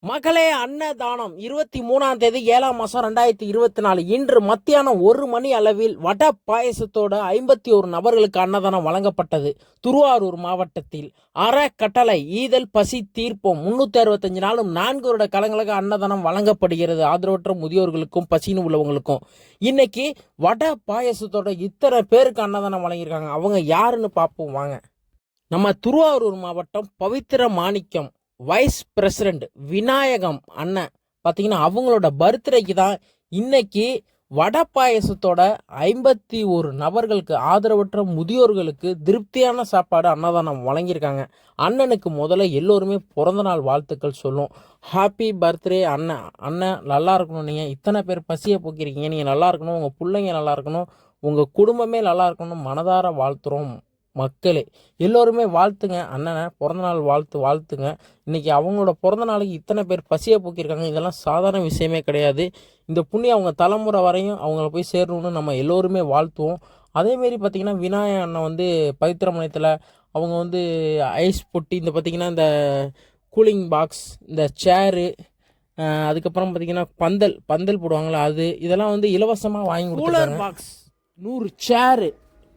மகளே அன்னதானம். இருபத்தி மூணாம் தேதி ஏழாம் மாசம் ரெண்டாயிரத்தி இருபத்தி நாலு. இன்று மத்தியானம் ஒரு மணி அளவில் வட பாயசத்தோட ஐம்பத்தி ஒரு நபர்களுக்கு அன்னதானம் வழங்கப்பட்டது. திருவாரூர் மாவட்டத்தில் அறக்கட்டளை ஈதல் பசி தீர்ப்போம். முன்னூத்தி அறுபத்தஞ்சு நாளும் நான்கு வருட காலங்களுக்கு அன்னதானம் வழங்கப்படுகிறது. ஆதரவற்ற முதியோர்களுக்கும் பசின்னு உள்ளவங்களுக்கும். இன்னைக்கு வட பாயசத்தோட இத்தனை பேருக்கு அன்னதானம் வழங்கியிருக்காங்க. அவங்க யாருன்னு பார்ப்போம். வாங்க. நம்ம திருவாரூர் மாவட்டம் பவித்திர மாணிக்கம். வைஸ் பிரசிடெண்ட் விநாயகம் அண்ணன். பார்த்தீங்கன்னா அவங்களோட பர்த்டேக்கு தான் இன்னைக்கு வட பாயசத்தோட ஐம்பத்தி ஒரு நபர்களுக்கு ஆதரவற்ற முதியோர்களுக்கு திருப்தியான சாப்பாடு அன்னதானம் வழங்கியிருக்காங்க. அண்ணனுக்கு முதல்ல எல்லோருமே பிறந்தநாள் வாழ்த்துக்கள் சொல்லும். ஹாப்பி பர்த்டே அண்ணன் அண்ணன் நல்லா இருக்கணும். நீங்கள் இத்தனை பேர் பசியை போக்கியிருக்கீங்க நீங்கள் நல்லா இருக்கணும். உங்கள் பிள்ளைங்க நல்லா இருக்கணும். உங்கள் குடும்பமே நல்லா இருக்கணும் மனதார வாழ்த்துறோம். மக்களே எல்லோருமே வாழ்த்துங்க. அண்ணனை பிறந்தநாள் வாழ்த்து வாழ்த்துங்க. இன்னைக்கு அவங்களோட பிறந்த நாளைக்கு இத்தனை பேர் பசியை போக்கியிருக்காங்க. இதெல்லாம் சாதாரண விஷயமே கிடையாது. இந்த புண்ணியம் அவங்க தலைமுறை வரையும் அவங்கள போய் சேரணும்னு நம்ம எல்லோருமே வாழ்த்துவோம். அதேமாரி பார்த்திங்கன்னா விநாயக அண்ணன் வந்து பவித்திரமணத்தில் அவங்க வந்து ஐஸ் பொட்டி இந்த பார்த்திங்கன்னா இந்த கூலிங் பாக்ஸ் இந்த சேரு அதுக்கப்புறம் பார்த்திங்கன்னா பந்தல் பந்தல் போடுவாங்களா அது இதெல்லாம் வந்து இலவசமாக வாங்கி கொடுத்துருக்காங்க. பாக்ஸ் நூறு சேரு.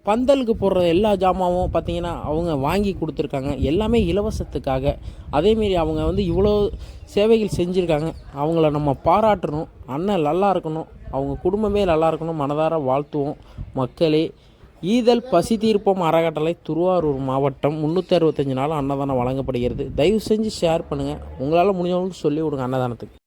பந்தலுக்கு போடுற எல்லா ஜாமாவும் பார்த்தீங்கன்னா அவங்க வாங்கி கொடுத்துருக்காங்க. எல்லாமே இலவசத்துக்காக. அதேமாரி அவங்க வந்து இவ்வளோ சேவைகள் செஞ்சுருக்காங்க. அவங்கள நம்ம பாராட்டணும். அண்ணன் நல்லா இருக்கணும். அவங்க குடும்பமே நல்லா இருக்கணும். மனதார வாழ்த்துவோம் மக்களே. ஈதல் பசி தீர்ப்போம் அறக்கட்டளை திருவாரூர் மாவட்டம். முந்நூற்றி அறுபத்தஞ்சு நாள் அன்னதானம் வழங்கப்படுகிறது. தயவு செஞ்சு ஷேர் பண்ணுங்கள் உங்களால் முடிஞ்சவங்களுக்கு சொல்லி விடுங்க அன்னதானத்துக்கு.